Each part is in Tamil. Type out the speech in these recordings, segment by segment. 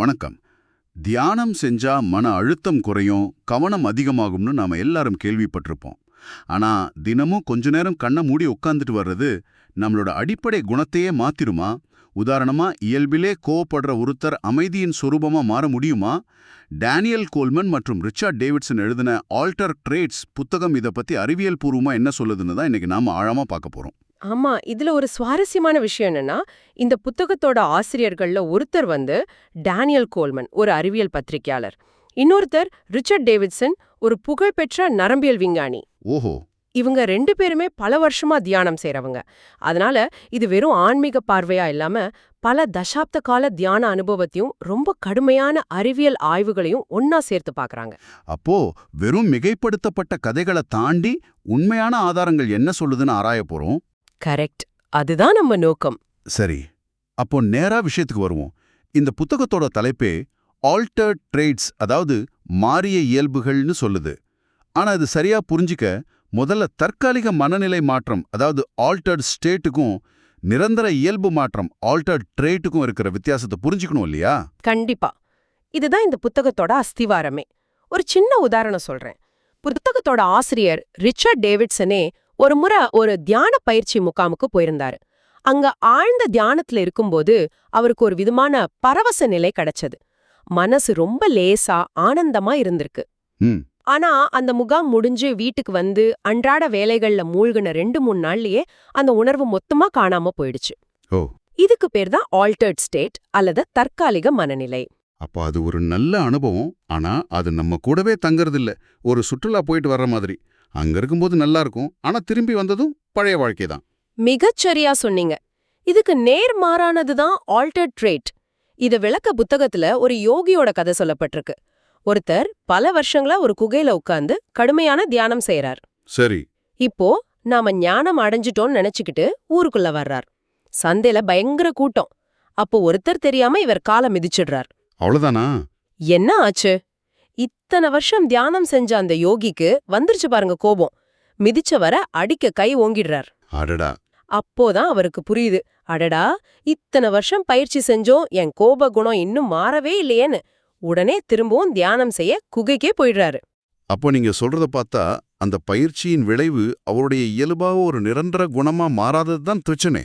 வணக்கம். தியானம் செஞ்சா மன அழுத்தம் குறையும் கவனம் அதிகமாகும்னு நாம எல்லாரும் கேள்விப்பட்டிருப்போம். ஆனா தினமும் கொஞ்ச நேரம் கண்ணை மூடி உட்காந்துட்டு வர்றது நம்மளோட அடிப்படை குணத்தையே மாத்திருமா? உதாரணமா இயல்பிலே கோவப்படுற ஒருத்தர் அமைதியின் சொரூபமா மாற முடியுமா? டேனியல் கோல்மன் மற்றும் ரிச்சர்ட் டேவிட்சன் எழுதின ஆல்டர் ட்ரேட்ஸ் புத்தகம் இதை பத்தி அறிவியல் பூர்வமா என்ன சொல்லுதுன்னு தான் இன்னைக்கு நாம ஆழமா பார்க்க போறோம். ஆமா இதுல ஒரு சுவாரஸ்யமான விஷயம் என்னன்னா இந்த புத்தகத்தோட ஆசிரியர்கள்ல ஒருத்தர் வந்து டேனியல் கோல்மன் ஒரு அறிவியல் பத்திரிகையாளர் இன்னொருத்தர் ரிச்சர்ட் டேவிட்சன் ஒரு புகழ்பெற்ற நரம்பியல் விஞ்ஞானி. ஓஹோ. இவங்க ரெண்டு பேருமே பல வருஷமா தியானம் செய்றவங்க. அதனால இது வெறும் ஆன்மீக பார்வையா இல்லாம பல தசாப்த கால தியான அனுபவத்தையும் ரொம்ப கடுமையான அறிவியல் ஆய்வுகளையும் ஒன்னா சேர்த்து பார்க்கறாங்க அப்போ வெறும் மிகைப்படுத்தப்பட்ட கதைகளை தாண்டி உண்மையான ஆதாரங்கள் என்ன சொல்லுதுன்னு ஆராய போறோம்? கரெக்ட். அதுதான் நம்ம நோக்கம். சரி அப்போ நேரா விஷயத்துக்கு வருவோம். இந்த புத்தகத்தோட தலைப்பே ஆல்டர்ட் ட்ரேட்ஸ் அதாவது மாறிய இயல்புகள்னு சொல்லுது. ஆனா இது சரியா புரிஞ்சிக்க முதல்ல தற்காலிக மனநிலை மாற்றம் அதாவது ஆல்டர்ட் ஸ்டேட்டுக்கும் நிரந்தர இயல்பு மாற்றம் ஆல்டர்ட் ட்ரேட்டுக்கும் இருக்கிற வித்தியாசத்தை புரிஞ்சுக்கணும் இல்லையா? கண்டிப்பா. இதுதான் இந்த புத்தகத்தோட அஸ்திவாரமே. ஒரு சின்ன உதாரணம் சொல்றேன். புத்தகத்தோட ஆசிரியர் ரிச்சர்ட் டேவிட்சனே ஒரு முறை ஒரு தியான பயிற்சி முகாமுக்கு போயிருந்தாரு. அங்க ஆழ்ந்த தியானத்துல இருக்கும்போது அவருக்கு ஒரு விதமான பரவச நிலை கிடைச்சது. மனசு ரொம்ப லேசா ஆனந்தமா இருந்திருக்கு. ஆனா அந்த முகாம் முடிஞ்சு வீட்டுக்கு வந்து அன்றாட வேலைகள்ல மூழ்கின ரெண்டு மூணு நாள்லயே அந்த உணர்வு மொத்தமா காணாம போயிடுச்சு. ஓ. இதுக்கு பேர் தான் ஆல்டர்ட் ஸ்டேட் அல்லது தற்காலிக மனநிலை. அப்போ அது ஒரு நல்ல அனுபவம். ஆனா அது நம்ம கூடவே தங்கறதில்ல. ஒரு சுற்றுலா போயிட்டு வர்ற மாதிரி. அங்க இருக்கும்போது நல்லா இருக்கும் ஆனா திரும்பி வந்ததும் பழைய வாழ்க்கை தான் மிகச்சரியா சொன்னீங்க. இதுக்கு நேர் மாறானது தான் ஆல்டர்ட் ட்ரேட். இத விளக்க புத்தகத்துல ஒரு யோகியோட கதை சொல்லப்பட்டிருக்கு. ஒருத்தர் பல வருஷங்களா ஒரு குகையில உட்கார்ந்து கடுமையான தியானம் செய்யறார் சரி. இப்போ நாம ஞானம் அடைஞ்சிட்டோம்னு நினைச்சுக்கிட்டு ஊருக்குள்ள வர்றார். சந்தையில பயங்கர கூட்டம். அப்போ ஒருத்தர் தெரியாம இவர் காலை மிதிச்சிடுறார். அவ்வளவுதானா? என்ன ஆச்சு? இத்தனை வருஷம் தியானம் செஞ்ச அந்த யோகிக்கு வந்துருச்சு பாருங்க கோபம். மிதிச்சவர அடிக்க கை ஓங்கிடுறார். அடடா. அப்போதான் அவருக்கு புரியுது. அடடா இத்தனை வருஷம் பயிற்சி செஞ்சோம் என் கோப குணம் இன்னும் மாறவே இல்லையேன்னு. உடனே திரும்பவும் தியானம் செய்ய குகைக்கே போயிடுறாரு. அப்போ நீங்க சொல்றத பார்த்தா அந்த பயிற்சியின் விளைவு அவருடைய இயல்பாக ஒரு நிரந்தர குணமா மாறாதது தான் பிரச்சனை.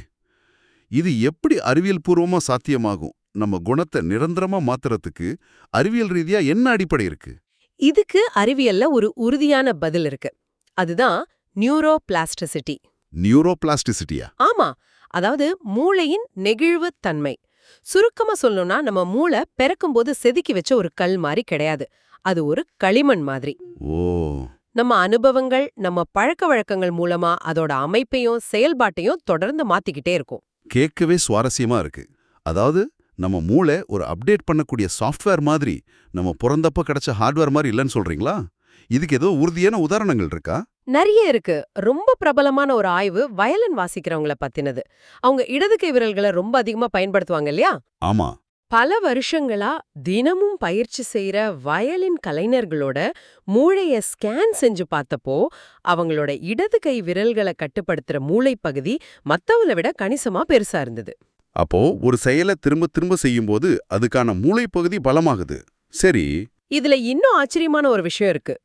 இது எப்படி அறிவியல் பூர்வமா சாத்தியமாகும்? நம்ம குணத்தை நிரந்தரமா மாத்துறதுக்கு அறிவியல் ரீதியா என்ன அடிப்படை இருக்கு? இதுக்கு அறிவியல்ல ஒரு உறுதியான பதில் இருக்கு. அதுதான் நியூரோ பிளாஸ்டிசிட்டி நியூரோபிளாஸ்டிசிட்டியா? ஆமா. அதாவது மூளையின் நெகிழ்வு தன்மை. சுருக்கமா சொல்லணும்னா நம்ம மூளை பிறக்கும்போது செதுக்கி வச்ச ஒரு கல் மாதிரி கிடையாது. அது ஒரு களிமண் மாதிரி. ஓ. நம்ம அனுபவங்கள் நம்ம பழக்க வழக்கங்கள் மூலமா அதோட அமைப்பையும் செயல்பாட்டையும் தொடர்ந்து மாத்திக்கிட்டே இருக்கும். கேட்கவே சுவாரஸ்யமா இருக்கு. அதாவது நம்ம மூளை ஒரு அப்டேட் பண்ணக்கூடிய சாஃப்ட்வேர் மாதிரி நம்ம பிறந்தப்ப கிடைச்ச ஹார்ட்வேர் மாதிரி இல்லைன்னு சொல்றீங்களா? இதுக்கு ஏதோ உறுதியான உதாரணங்கள் இருக்கா? நிறைய இருக்கு. ரொம்ப பிரபலமான ஒரு ஆய்வு வயலின் வாசிக்கிறவங்கள பத்தினது. அவங்க இடது கை விரல்களை ரொம்ப அதிகமா பயன்படுத்துவாங்க இல்லையா? ஆமா. பல வருஷங்களா தினமும் பயிற்சி செய்யற வயலின் கலைஞர்களோட மூளைய ஸ்கேன் செஞ்சு பார்த்தப்போ அவங்களோட இடது கை விரல்களை கட்டுப்படுத்துற மூளைப்பகுதி மத்தவங்கள விட கணிசமா பெருசா இருந்தது. அப்போ ஒரு செயலை திரும்ப திரும்ப செய்யும்போது அதுக்கான மூளைப்பகுதி பலமாகுது. சரி. இதுல இன்னும் ஆச்சரியமான ஒரு விஷயம் இருக்கு.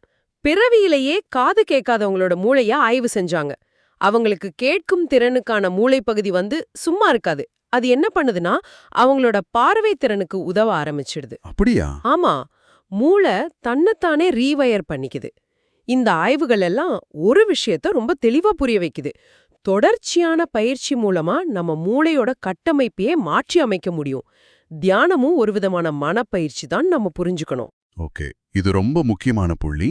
பிறவியிலேயே காது கேட்காதவங்களோட மூளைய ஆய்வு செஞ்சாங்க. அவங்களுக்கு கேட்கும் திறனுக்கான மூளைப்பகுதி வந்து சும்மா இருக்காது. அது என்ன பண்ணுதுன்னா அவங்களோட பார்வை திறனுக்கு உதவ ஆரம்பிச்சிடுது. அப்படியா? ஆமா. மூளை தன்னைத்தானே ரீவயர் பண்ணிக்குது. இந்த ஆய்வுகள் எல்லாம் ஒரு விஷயத்த ரொம்ப தெளிவா புரிய வைக்குது. தொடர்ச்சியான பயிற்சி மூலமா நம்ம மூளையோட கட்டமைப்பையே மாற்றி அமைக்க முடியும். தியானமும் ஒரு விதமான மனப்பயிற்சி தான் நம்ம புரிஞ்சுக்கணும். ஓகே. இது ரொம்ப முக்கியமான புள்ளி.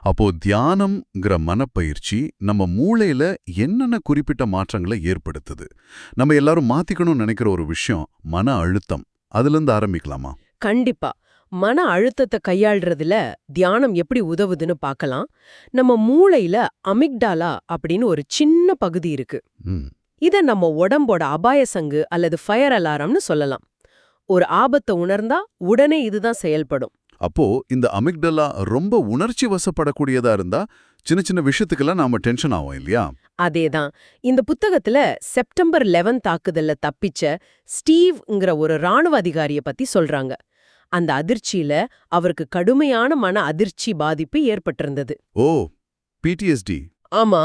அப்போ தியானம்ங்கிற மனப்பயிற்சி நம்ம மூளையில என்னென்ன குறிப்பிட்ட மாற்றங்களை ஏற்படுத்துது? நம்ம எல்லாரும் மாத்திக்கணும்னு நினைக்கிற ஒரு விஷயம் மன அழுத்தம். அதிலிருந்து ஆரம்பிக்கலாமா? கண்டிப்பா. மன அழுத்தத்தை கையாள்றதுல தியானம் எப்படி உதவுதுன்னு பார்க்கலாம். நம்ம மூளையில அமிக்டாலா அப்படின்னு ஒரு சின்ன பகுதி இருக்கு. இத நம்ம உடம்போட அபாய சங்கு அல்லது ஃபயர் அலாரம்னு சொல்லலாம். ஒரு ஆபத்தை உணர்ந்தா உடனே இதுதான் செயல்படும். அப்போ இந்த அமிக்டலா ரொம்ப உணர்ச்சி வசப்படக்கூடியதா இருந்தா சின்ன சின்ன விஷயத்துக்கெல்லாம் நாம டென்ஷன் ஆகும் இல்லையா? அதேதான். இந்த புத்தகத்துல செப்டம்பர் 11 தாக்குதல்ல தப்பிச்ச ஸ்டீவ்ங்கிற ஒரு ராணுவ அதிகாரிய பத்தி சொல்றாங்க. அந்த அதிர்ச்சியில அவருக்கு கடுமையான மன அதிர்ச்சி பாதிப்பு ஏற்பட்டிருந்தது. ஓ பிடிஎஸ்டி ஆமா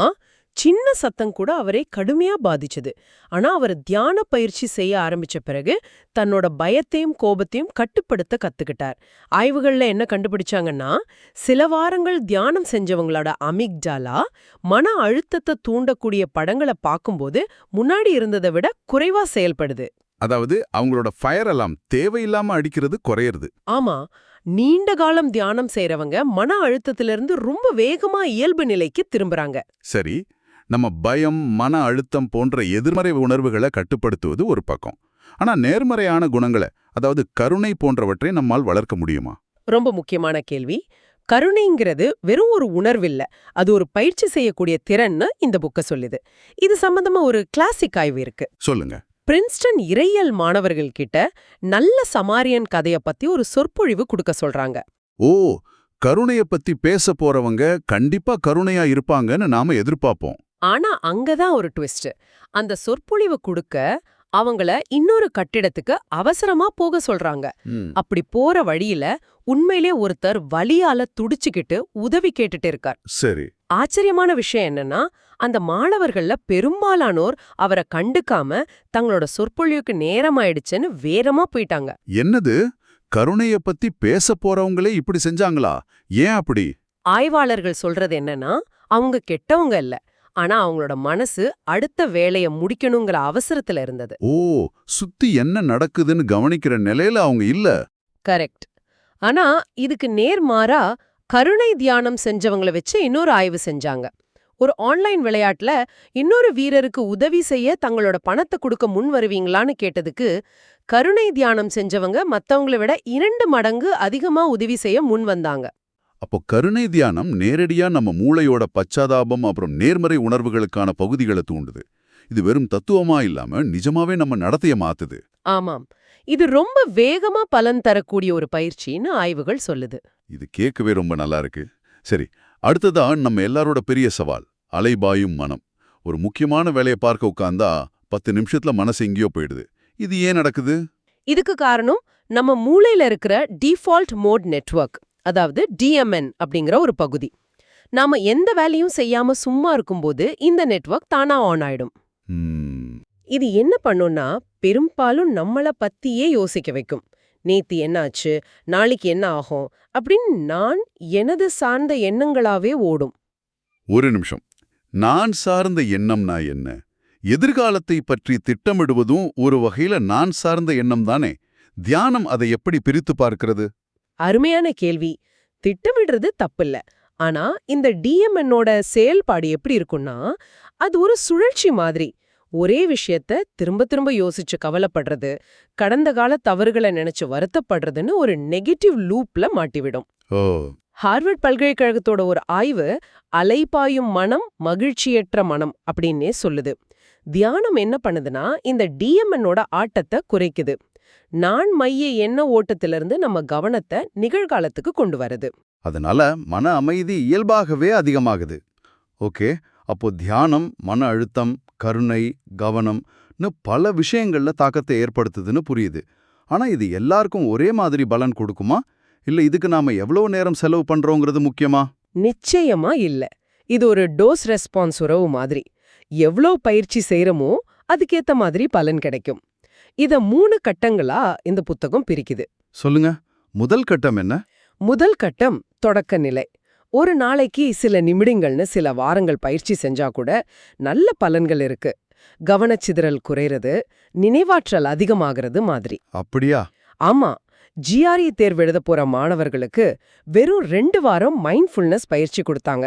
சின்ன சத்தம் கூட அவரை கடுமையா பாதிச்சது. ஆனா அவர் தியான பயிற்சி செய்ய ஆரம்பிச்ச பிறகு தன்னோட பயத்தையும் கோபத்தையும் கட்டுப்படுத்த கத்துக்கிட்டார். ஆய்வுகள்ல என்ன கண்டுபிடிச்சாங்கன்னா சில வாரங்கள் தியானம் செஞ்சவங்களோட அமிக்டாலா மன அழுத்தத்தை தூண்டக்கூடிய படங்களை பார்க்கும்போது முன்னாடி இருந்ததை விட குறைவா செயல்படுது. அதாவது அவங்களோட ஃபயர் அலாம் தேவையில்லாம அடிக்கிறது குறையிறது. ஆமா நீண்ட காலம் தியானம் செய்றவங்க மன அழுத்தத்திலிருந்து ரொம்ப வேகமா இயல்பு நிலைக்கு திரும்புறாங்க. சரி நம்ம பயம் மன அழுத்தம் போன்ற எதிர்மறை உணர்வுகளை கட்டுப்படுத்துவது ஒரு பக்கம். ஆனா நேர்மறையான குணங்களை அதாவது கருணை போன்றவற்றை நம்மால் வளர்க்க முடியுமா? ரொம்ப முக்கியமான கேள்வி. கருணைங்கிறது வெறும் ஒரு உணர்வில்ல அது ஒரு பயிற்சி செய்யக்கூடிய திறன்னு இந்த புக்க சொல்லுது. இது சம்பந்தமா ஒரு கிளாசிக் ஆய்வு இருக்கு. சொல்லுங்க. பிரின்ஸ்டன் இறையியல் மாணவர்கள் கிட்ட நல்ல சமாரியன் கதைய பத்தி ஒரு சொற்பொழிவு கொடுக்க சொல்றாங்க. ஓ கருணைய பத்தி பேச போறவங்க கண்டிப்பா கருணையா இருப்பாங்கன்னு நாம எதிர்பார்ப்போம் ஆனா அங்கதான் ஒரு ட்விஸ்ட். அந்த சொற்பொழிவு கொடுக்க அவங்கள இன்னொரு கட்டிடத்துக்கு அவசரமா போக சொல்றாங்க. அப்படி போற வழியில உண்மையிலே ஒருத்தர் வலியால துடிச்சுக்கிட்டு உதவி கேட்டுட்டு இருக்கார். சரி. ஆச்சரியமான விஷயம் என்னன்னா அந்த மாணவர்கள்ல பெரும்பாலானோர் அவரை கண்டுக்காம தங்களோட சொற்பொழிவுக்கு நேரமாயிடுச்சுன்னு வேரமா போயிட்டாங்க. என்னது? கருணைய பத்தி பேச போறவங்களே இப்படி செஞ்சாங்களா? ஏன் அப்படி? ஆய்வாளர்கள் சொல்றது என்னன்னா அவங்க கெட்டவங்க இல்ல. ஆனா அவங்களோட மனசு அடுத்த வேலைய முடிக்கணுங்கிற அவசரத்துல இருந்தது. ஓ சுத்தி என்ன நடக்குதுன்னு கவனிக்கிற நிலையில அவங்க இல்ல. கரெக்ட். ஆனா இதுக்கு நேர்மாறா கருணை தியானம் செஞ்சவங்கள வச்சு இன்னொரு ஆய்வு செஞ்சாங்க. ஒரு ஆன்லைன் விளையாட்டுல இன்னொரு வீரருக்கு உதவி செய்ய தங்களோட பணத்தை கொடுக்க முன் வருவீங்களான்னு கேட்டதுக்கு கருணை தியானம் செஞ்சவங்க மத்தவங்கள விட இரண்டு மடங்கு அதிகமா உதவி செய்ய முன் வந்தாங்க. அப்போ கருணை தியானம் நேரடியா நம்ம மூளையோட பச்சாதாபம் அப்புறம் நேர்மறை உணர்வுகளுக்கான பகுதிகளை தூண்டுது. இது வெறும் தத்துவமா இல்லாம நிஜமாவே நம்ம நடத்தைய மாத்துது. ஆமாம். இது ரொம்ப வேகமா பலன் தரக்கூடிய ஒரு பயிற்சின்னு ஆய்வுகள் சொல்லுது. இது கேட்கவே ரொம்ப நல்லா இருக்கு. சரி அடுத்ததா நம்ம எல்லாரோட பெரிய சவால். அலைபாயும் மனம். ஒரு முக்கியமான வேலையை பார்க்க உட்கார்ந்தா பத்து நிமிஷத்துல மனசு எங்கேயோ போயிடுது. இது ஏன் நடக்குது? இதுக்கு காரணம் நம்ம மூளையில இருக்கிற டிஃபால்ட் மோட் நெட்வொர்க் அதாவது டிஎம்என் அப்படிங்கிற ஒரு பகுதி. நாம எந்த வேலையும் செய்யாம சும்மா இருக்கும்போது இந்த நெட்வொர்க் தானா ஆன் ஆயிடும். இது என்ன பண்ணும்னா பெரும்பாலும் நம்மள பத்தியே யோசிக்க வைக்கும். நேத்து என்னாச்சு? நாளைக்கு என்ன ஆகும்? அப்படின்னு நான் எனது சார்ந்த எண்ணங்களாவே ஓடும். ஒரு நிமிஷம். நான் சார்ந்த எண்ணம்னா என்ன? எதிர்காலத்தை பற்றி திட்டமிடுவதும் ஒரு வகையில நான் சார்ந்த எண்ணம் தானே. தியானம் அதை எப்படி பிரித்து பார்க்கிறது? அருமையான கேள்வி. திட்டமிடுறது தப்பில்ல. ஆனா இந்த டிஎம்என்னோட செயல்பாடு எப்படி இருக்கும்னா அது ஒரு சுழற்சி மாதிரி. ஒரே விஷயத்த திரும்ப திரும்ப யோசிச்சு கவலைப்படுறது கடந்த கால தவறுகளை நினைச்சு வருத்தப்படுறதுன்னு ஒரு நெகட்டிவ் லூப்ல மாட்டிவிடும். ஹார்வர்ட் பல்கலைக்கழகத்தோட ஒரு ஆய்வு அலைபாயும் மனம் மகிழ்ச்சியற்ற மனம் அப்படின்னே சொல்லுது. தியானம் என்ன பண்ணுதுன்னா இந்த டிஎம்என்னோட ஆட்டத்தை குறைக்குது. நான் மைய எண்ண ஓட்டத்திலிருந்து நம்ம கவனத்தை நிகழ்காலத்துக்கு கொண்டு வருது. அதனால மன அமைதி இயல்பாகவே அதிகமாகுது. ஓகே அப்போ தியானம் மன அழுத்தம் கருணை கவனம்னு பல விஷயங்கள்ல தாக்கத்தை ஏற்படுத்துதுன்னு புரியுது. ஆனா இது எல்லாருக்கும் ஒரே மாதிரி பலன் கொடுக்குமா? இல்ல இதுக்கு நாம எவ்வளவு நேரம் செலவு பண்றோங்கிறது முக்கியமா? நிச்சயமா இல்ல. இது ஒரு டோஸ் ரெஸ்பான்ஸ் உறவு மாதிரி. எவ்ளோ பயிற்சி செய்யறமோ அதுக்கேத்த மாதிரி பலன் கிடைக்கும். இத மூணு கட்டங்களா இந்த புத்தகம் பிரிக்குது. சொல்லுங்க. முதல் கட்டம் என்ன? முதல் கட்டம் தொடக்க நிலை. ஒரு நாளைக்கு சில நிமிடங்கள்னு சில வாரங்கள் பயிற்சி செஞ்சா கூட நல்ல பலன்கள் இருக்கு. கவனச்சிதறல் குறைறது நினைவாற்றல் அதிகமாகிறது மாதிரி. அப்படியா? ஆமா ஜிஆர்இ தேர்வு எழுத போற மாணவர்களுக்கு வெறும் ரெண்டு வாரம் மைண்ட்ஃபுல்னஸ் பயிற்சி கொடுத்தாங்க.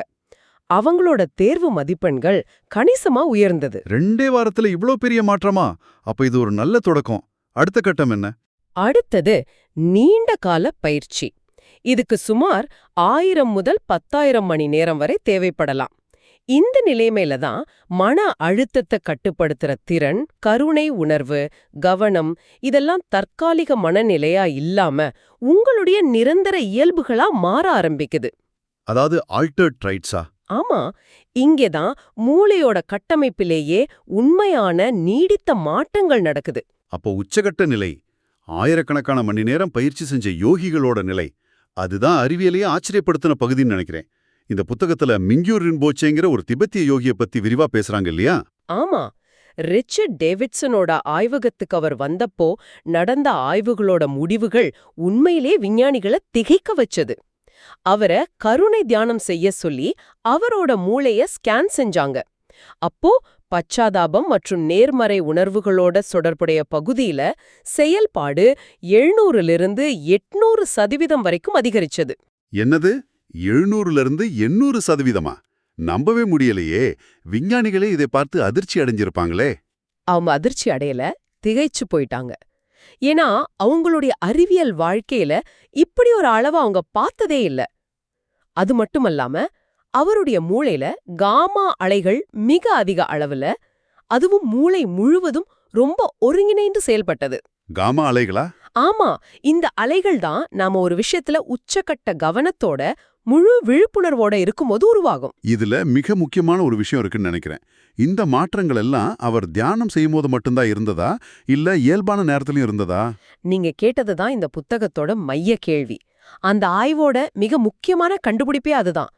அவங்களோட தேர்வு மதிப்பெண்கள் கணிசமா உயர்ந்தது. ரெண்டே வாரத்துல இவ்ளோ பெரிய மாற்றமா? அப்ப இது ஒரு நல்ல தொடக்கம். அடுத்த கட்டம் என்ன? அடுத்தது நீண்ட கால பயிற்சி. இதுக்கு சுமார் ஆயிரம் முதல் பத்தாயிரம் மணி நேரம் வரை தேவைப்படலாம். இந்த நிலைமையில தான் மன அழுத்தத்தை கட்டுப்படுத்துற திறன் கருணை உணர்வு கவனம் இதெல்லாம் தற்காலிக மனநிலையா இல்லாம உங்களுடைய நிரந்தர இயல்புகளா மாற ஆரம்பிக்குது. அதாவது ஆல்டர்ட் ட்ரைட்ஸா ஆமா. இங்கேதான் மூளையோட கட்டமைப்பிலேயே உண்மையான நீடித்த மாற்றங்கள் நடக்குது. அப்போ உச்சகட்ட நிலை ஆயிரக்கணக்கான மணி நேரம் பயிற்சி செஞ்ச யோகிகளோட நிலை அதுதான் அறிவியலையே ஆச்சரியப்படுத்தின பகுதின்னு நினைக்கிறேன். இந்த புத்தகத்துல மிங்யூர் ரின்போச்சேங்கிற ஒரு திபெத்திய யோகிய பத்தி விரிவா பேசுறாங்க இல்லையா? ஆமா. ரிச்சர்ட் டேவிட்சனோட ஆய்வகத்துக்கு அவர் வந்தப்போ நடந்த ஆய்வுகளோட முடிவுகள் உண்மையிலே விஞ்ஞானிகளை திகைக்க வச்சது. அவரை கருணை தியானம் செய்ய சொல்லி அவரோட மூளைய ஸ்கேன் செஞ்சாங்க. அப்போ பச்சாதாபம் மற்றும் நேர்மறை உணர்வுகளோட தொடர்புடைய பகுதியில செயல்பாடு எழுநூறிலிருந்து எட்நூறு சதவீதம் வரைக்கும் அதிகரிச்சது. என்னது? எழுநூறுல இருந்து எண்ணூறு சதவீதமா? நம்பவே முடியலையே. விஞ்ஞானிகளே இதை பார்த்து அதிர்ச்சி அடைஞ்சிருப்பாங்களே. அவங்க அதிர்ச்சி அடையல திகைச்சு போயிட்டாங்க. ஏன்னா அவங்களுடைய அறிவியல் வாழ்க்கையில இப்படி ஒரு அளவை அவங்க பார்த்ததே இல்ல. அது மட்டுமல்லாம அவருடைய மூளையில காமா அலைகள் மிக அதிக அளவுல அதுவும் மூளை முழுவதும் ரொம்ப ஒருங்கிணைந்து செயல்பட்டது. காமா அலைகளா? ஆமா இந்த அலைகள் தான் நாம ஒரு விஷயத்துல உச்சக்கட்ட கவனத்தோட முழு விழிப்புணர்வோட இருக்கும்போது உருவாகும். இதுல மிக முக்கியமான ஒரு விஷயம் இருக்குன்னு நினைக்கிறேன். இந்த மாற்றங்கள் எல்லாம் அவர் தியானம் செய்யும்போது மட்டும்தான் இருந்ததா? இல்ல இயல்பான நேரத்திலயும் இருந்ததா? நீங்க கேட்டதுதான் இந்த புத்தகத்தோட மைய கேள்வி. அந்த ஆய்வோட மிக முக்கியமான கண்டுபிடிப்பே அதுதான்.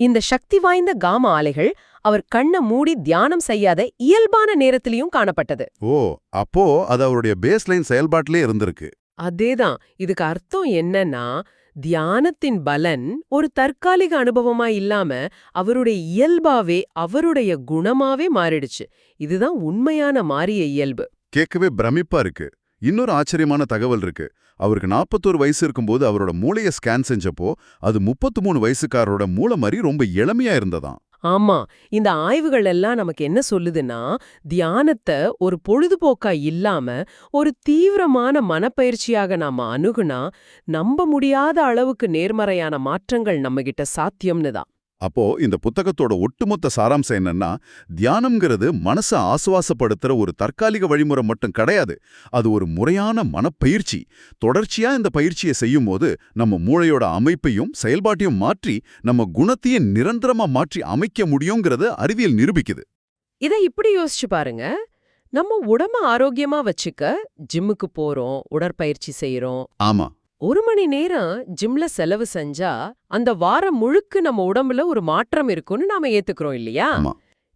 இந்த சக்தி வாய்ந்த காமா அலைகள் அவர் கண்ணை மூடி தியானம் செய்யாத இயல்பான நேரத்திலையும் காணப்பட்டது. ஓ அப்போ அது அவருடைய பேஸ்லைன் செயல்பாட்டிலே இருந்திருக்கு. அதேதான். இதுக்கு அர்த்தம் என்னன்னா தியானத்தின் பலன் ஒரு தற்காலிக அனுபவமா இல்லாம அவருடைய இயல்பாவே அவருடைய குணமாவே மாறிடுச்சு. இதுதான் உண்மையான மாறிய இயல்பு. கேட்கவே பிரமிப்பா இருக்கு. இன்னொரு ஆச்சரியமான தகவல் இருக்கு. அவருக்கு நாற்பத்தோரு வயசு இருக்கும்போது அவரோட மூளையை ஸ்கேன் செஞ்சப்போ அது முப்பத்து மூணு வயசுக்காரரோட மூளை மாதிரி ரொம்ப இளமையா இருந்ததாம். ஆமா இந்த ஆய்வுகள் எல்லாம் நமக்கு என்ன சொல்லுதுன்னா தியானத்தை ஒரு பொழுதுபோக்கா இல்லாம ஒரு தீவிரமான மனப்பயிற்சியாக நாம அணுகுனா நம்ப முடியாத அளவுக்கு நேர்மறையான மாற்றங்கள் நம்மகிட்ட சாத்தியம்னு தான் அப்போ இந்த புத்தகத்தோட ஒட்டுமொத்த சாராம்சம் என்னன்னா தியானம்ங்கிறது மனசை ஆசுவாசப்படுத்துற ஒரு தற்காலிக வழிமுறை மட்டும் கிடையாது. அது ஒரு முறையான மனப்பயிற்சி. தொடர்ச்சியா இந்த பயிற்சியை செய்யும்போது நம்ம மூளையோட அமைப்பையும் செயல்பாட்டையும் மாற்றி நம்ம குணத்தையே நிரந்தரமா மாற்றி அமைக்க முடியுங்கிறத அறிவியல் நிரூபிக்குது. இதை இப்படி யோசிச்சு பாருங்க. நம்ம உடம்ப ஆரோக்கியமா வச்சுக்க ஜிம்முக்கு போறோம் உடற்பயிற்சி செய்யறோம் ஆமா. ஒரு மணி நேரம் ஜிம்ல செலவு செஞ்சா அந்த வாரம் முழுக்க நம்ம உடம்புல ஒரு மாற்றம் இருக்கும்னு நாம ஏத்துக்கிறோம் இல்லையா.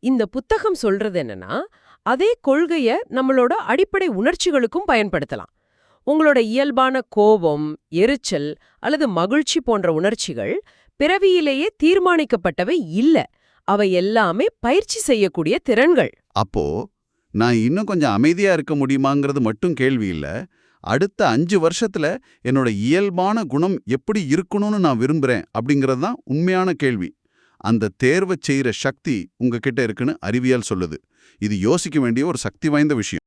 இந்த புத்தகம் சொல்றது என்னன்னா அதே கொள்கைய நம்மளோட அடிப்படை உணர்ச்சிகளுக்கும் பயன்படுத்தலாம். உங்களோட இயல்பான கோபம் எரிச்சல் அல்லது மகிழ்ச்சி போன்ற உணர்ச்சிகள் பிறவியிலேயே தீர்மானிக்கப்பட்டவை இல்ல. அவை எல்லாமே பயிற்சி செய்யக்கூடிய திறன்கள். அப்போ நான் இன்னும் கொஞ்சம் அமைதியா இருக்க முடியுமாங்கிறது மட்டும் கேள்வி இல்ல. அடுத்த அஞ்சு வருஷத்துல என்னோட இயல்பான குணம் எப்படி இருக்கணும்னு நான் விரும்புறேன் அப்படிங்கிறது தான் உண்மையான கேள்வி. அந்த தேர்வை செய்கிற சக்தி உங்ககிட்ட இருக்குன்னு அறிவியல் சொல்லுது. இது யோசிக்க வேண்டிய ஒரு சக்தி வாய்ந்த விஷயம்.